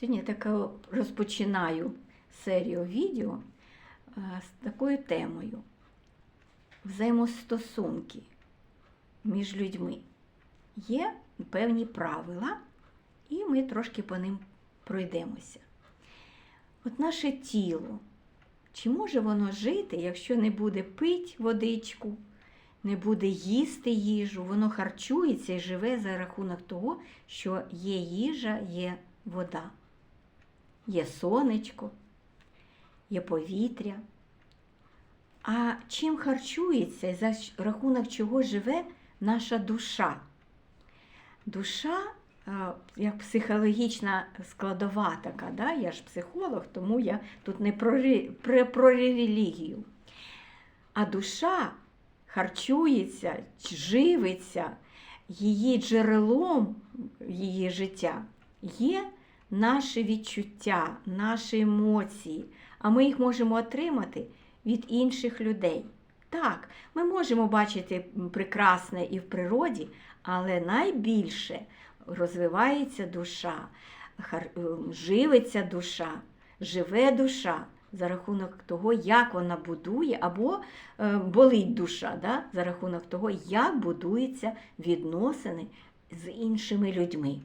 Сьогодні я таку розпочинаю серію відео е, з такою темою взаємостосунки між людьми. Є певні правила, і ми трошки по ним пройдемося. От наше тіло, чи може воно жити, якщо не буде пити водичку, не буде їсти їжу, воно харчується і живе за рахунок того, що є їжа, є вода, є сонечко, є повітря. А чим харчується і за рахунок чого живе наша душа? Душа е, як психологічна складова така, да? я ж психолог, тому я тут не про, про, про релігію. А душа харчується, живиться, її джерелом її життя є наші відчуття, наші емоції, а ми їх можемо отримати від інших людей. Так, ми можемо бачити прекрасне і в природі, але найбільше розвивається душа, ем, живиться душа, живе душа за рахунок того, як вона будує, або е, болить душа, да? за рахунок того, як будуються відносини з іншими людьми.